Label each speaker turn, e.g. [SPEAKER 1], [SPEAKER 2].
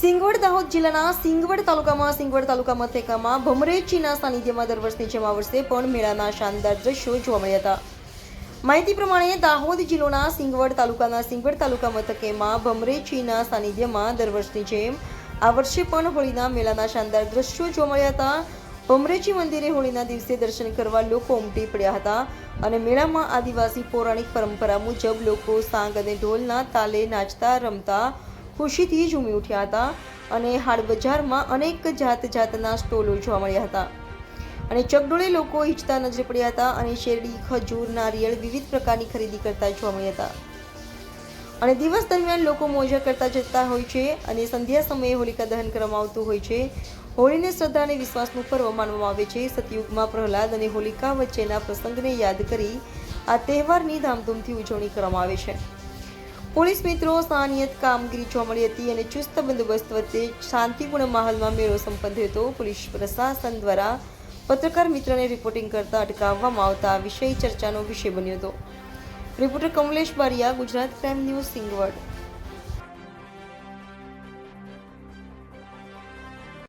[SPEAKER 1] સિંગવડ દાહોદ જિલ્લાના સિંગવડ તાલુકામાં સિંગવડ તાલુકા મથકામાં ભમરેચીના સાનિધ્યમાં દર વર્ષની જેમ આ વર્ષે પણ મેળાના શાનદાર દ્રશ્યો જોવા મળ્યા હતા. માહિતી પ્રમાણે દાહોદ જિલ્લોના સિંગવડ તાલુકાના સિંગવડ તાલુકા મથકેમાં ભમરેચીના સાનિધ્યમાં દર વર્ષની જેમ આ વર્ષે પણ હોળીના મેળાના શાનદાર દ્રશ્યો જોવા મળ્યા હતા. ભમરેચી મંદિરે હોળીના દિવસે દર્શન કરવા લોકો ઉમટી પડ્યા હતા અને મેળામાં આદિવાસી પૌરાણિક પરંપરા મુજબ લોકો સાંગ અને ઢોલના તાલે નાચતા, રમતા ખુશીથી ઝૂમી ઉઠ્યા હતા અને હાડ બજારમાં અનેક જાત જાતના સ્ટોલો જોવા મળ્યા હતા. અને ચકડોળે લોકો ઈચ્છતા નજરે પડ્યા હતા અને શેરડી, ખજૂર, નારિયેળ વિવિધ પ્રકારની ખરીદી કરતા જોવા મળ્યા હતા. અને દિવસ દરમિયાન લોકો મોજા કરતા જતા હોય છે અને સંધ્યા સમયે હોલિકા દહન કરવામાં આવતું હોય છે. હોળીને શ્રદ્ધા અને વિશ્વાસનું પર્વ માનવામાં આવે છે. સતયુગમાં પ્રહલાદ અને હોલિકા વચ્ચેના પ્રસંગને યાદ કરી આ તહેવારની ધામધૂમથી ઉજવણી કરવામાં આવે છે. પોલીસ મિત્રો સાનિયત કામગીરી જોવા મળી હતી અને ચુસ્ત બંદોબસ્ત વચ્ચે શાંતિપૂર્ણ માહોલમાં મેળો સંપન્ન થયો હતો. પોલીસ પ્રશાસન દ્વારા પત્રકાર મિત્રને રિપોર્ટિંગ કરતા અટકાવવામાં આવતા વિષય ચર્ચાનો વિષય બન્યો હતો. Reporter Kamlesh Bariya, Gujarat crime news Singvad.